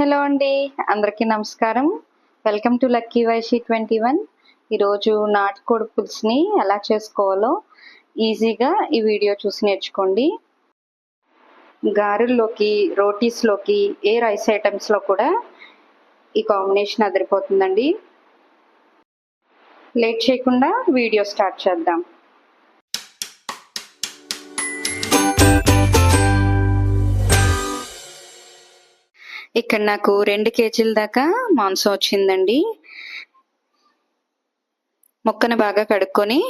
Hello అండి అందరికీ నమస్కారం. Welcome to Lucky Vaishi twenty one ఈరోజు నాటుకోడి పులుసుని ఎలా చేసుకోవాలో ఈజీగా ఈ వీడియో చూసి నేర్చుకోండి. గారెల్లోకి రోటీస్లోకి ఏ రైస్ ఐటమ్స్లో కూడా ఈ కాంబినేషన్ అదిరిపోతుందండి. లేట్ చేయకుండా వీడియో స్టార్ట్ చేద్దాం. ఇక్కడ నాకు రెండు కేజీల దాకా మాంసం వచ్చిందండి. ముక్కను బాగా కడుక్కొని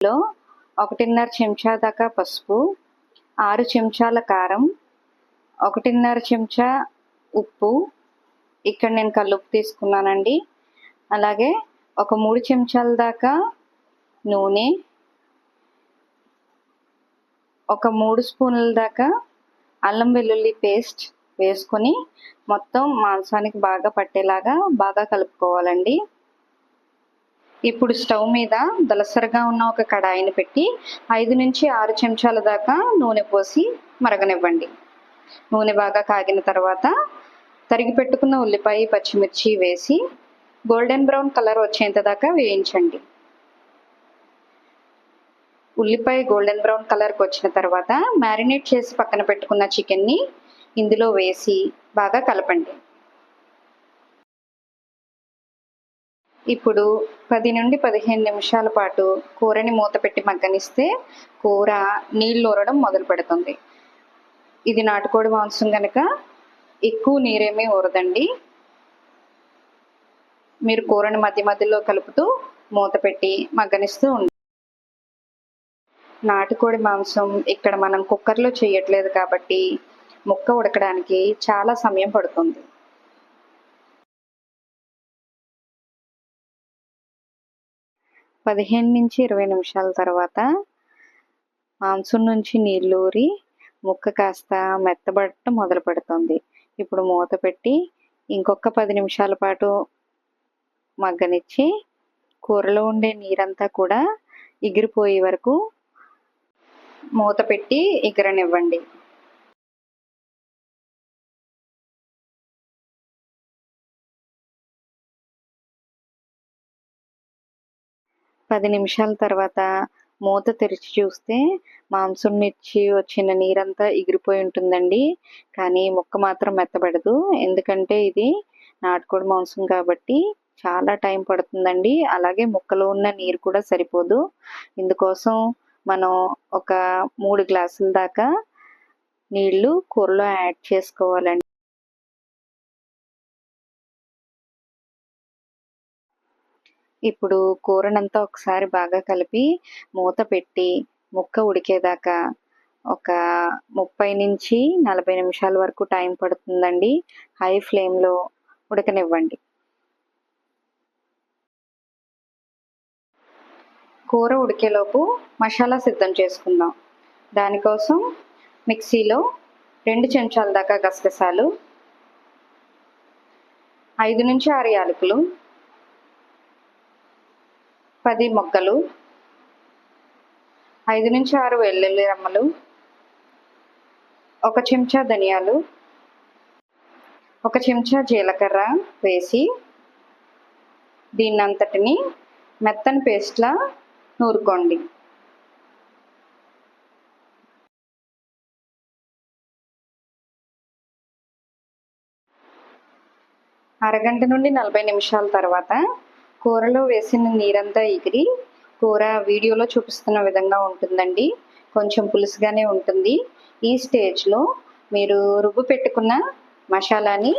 లో ఒకటిన్నర చెంచా దాకా పసుపు ఆరు చెంచాల కారం ఒకటిన్నర చెంచా ఉప్పు. ఇక్కడ నేను కల్లుప్పు తీసుకున్నానండి. అలాగే ఒక మూడు చెంచాల దాకా నూనె ఒక మూడు స్పూన్ల దాకా అల్లం వెల్లుల్లి పేస్ట్ వేసుకొని మొత్తం మాంసానికి బాగా పట్టేలాగా బాగా కలుపుకోవాలండి. ఇప్పుడు స్టవ్ మీద దలసరగా ఉన్న ఒక కడాయిని పెట్టి ఐదు నుంచి ఆరు చెంచాల దాకా నూనె పోసి మరగనివ్వండి. నూనె బాగా కాగిన తర్వాత తరిగి పెట్టుకున్న ఉల్లిపాయ పచ్చిమిర్చి వేసి గోల్డెన్ బ్రౌన్ కలర్ వచ్చేంత దాకా వేయించండి. ఉల్లిపాయ గోల్డెన్ బ్రౌన్ కలర్కి వచ్చిన తర్వాత మ్యారినేట్ చేసి పక్కన పెట్టుకున్న చికెన్ని ఇందులో వేసి బాగా కలపండి. ఇప్పుడు పది నుండి పదిహేను నిమిషాల పాటు కూరని మూత పెట్టి మగ్గనిస్తే కూర నీళ్ళు ఊరడం మొదలు పెడుతుంది. ఇది నాటుకోడి మాంసం కనుక ఎక్కువ నీరేమీ ఊరదండి. మీరు కూరని మధ్య మధ్యలో కలుపుతూ మూత పెట్టి మగ్గనిస్తూ ఉండండి. నాటుకోడి మాంసం ఇక్కడ మనం కుక్కర్లో చేయట్లేదు కాబట్టి ముక్క ఉడకడానికి చాలా సమయం పడుతుంది. పదిహేను నుంచి ఇరవై నిమిషాల తర్వాత మాంసం నుంచి నీళ్ళు ఊరి ముక్క కాస్త మెత్తబడటం మొదలు పెడుతుంది. ఇప్పుడు మూత పెట్టి ఇంకొక పది నిమిషాల పాటు మగ్గనిచ్చి కూరలో ఉండే నీరంతా కూడా ఎగిరిపోయే వరకు మూత పెట్టి ఎగరనివ్వండి. పది నిమిషాల తర్వాత మూత తెరిచి చూస్తే మాంసం నుంచి వచ్చిన నీరంతా ఎగిరిపోయి ఉంటుందండి. కానీ ముక్క మాత్రం మెత్తబడదు. ఎందుకంటే ఇది నాటుకోడి మాంసం కాబట్టి చాలా టైం పడుతుందండి. అలాగే ముక్కలో ఉన్న నీరు కూడా సరిపోదు. ఇందుకోసం మనం ఒక మూడు గ్లాసుల దాకా నీళ్ళు కూరలో యాడ్ చేసుకోవాలండి. ఇప్పుడు కూరనంతా ఒకసారి బాగా కలిపి మూత పెట్టి ముక్క ఉడికేదాకా ఒక ముప్పై నుంచి నలభై నిమిషాల వరకు టైం పడుతుందండి. హై ఫ్లేమ్లో ఉడకనివ్వండి. కూర ఉడికేలోపు మసాలా సిద్ధం చేసుకుందాం. దానికోసం మిక్సీలో రెండు చెంచాల దాకా గసగసాలు ఐదు నుంచి ఆరు యాలకులు పది మొగ్గలు ఐదు నుంచి ఆరు వెల్లుల్లి రమ్మలు ఒక చెంచా ధనియాలు ఒక చెంచా జీలకర్ర వేసి దీన్నంతటిని మెత్తని పేస్ట్లా నూరుకోండి. అరగంట నుండి నలభై నిమిషాల తర్వాత కూరలో వేసిన నీరంతా ఎగిరి కూర వీడియోలో చూపిస్తున్న విధంగా ఉంటుందండి. కొంచెం పులుసుగానే ఉంటుంది. ఈ స్టేజ్లో మీరు రుబ్బు పెట్టుకున్న మసాలాని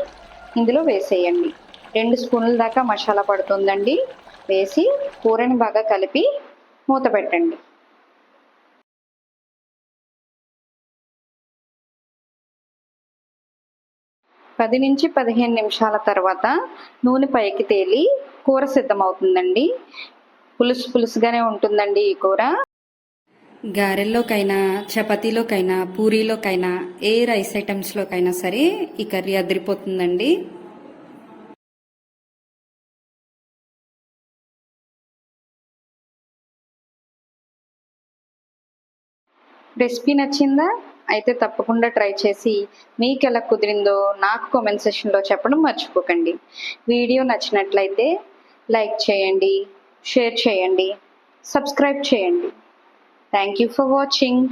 ఇందులో వేసేయండి. రెండు స్పూన్ల దాకా మసాలా పడుతుందండి. వేసి కూరని బాగా కలిపి మూత పెట్టండి. పది నుంచి పదిహేను నిమిషాల తర్వాత నూనె పైకి తేలి కూర సిద్ధమవుతుందండి. పులుసు పులుసుగానే ఉంటుందండి ఈ కూర. గారెల్లోకైనా చపాతీలోకైనా పూరీలోకైనా ఏ రైస్ ఐటమ్స్లోకైనా సరే ఈ కర్రీ అదిరిపోతుందండి. రెసిపీ నచ్చిందా? అయితే తప్పకుండా ట్రై చేసి మీకు ఎలా కుదిరిందో నాకు కామెంట్ సెషన్లో చెప్పడం మర్చిపోకండి. వీడియో నచ్చినట్లయితే లైక్ చేయండి షేర్ చేయండి సబ్స్క్రైబ్ చేయండి. Thank you for watching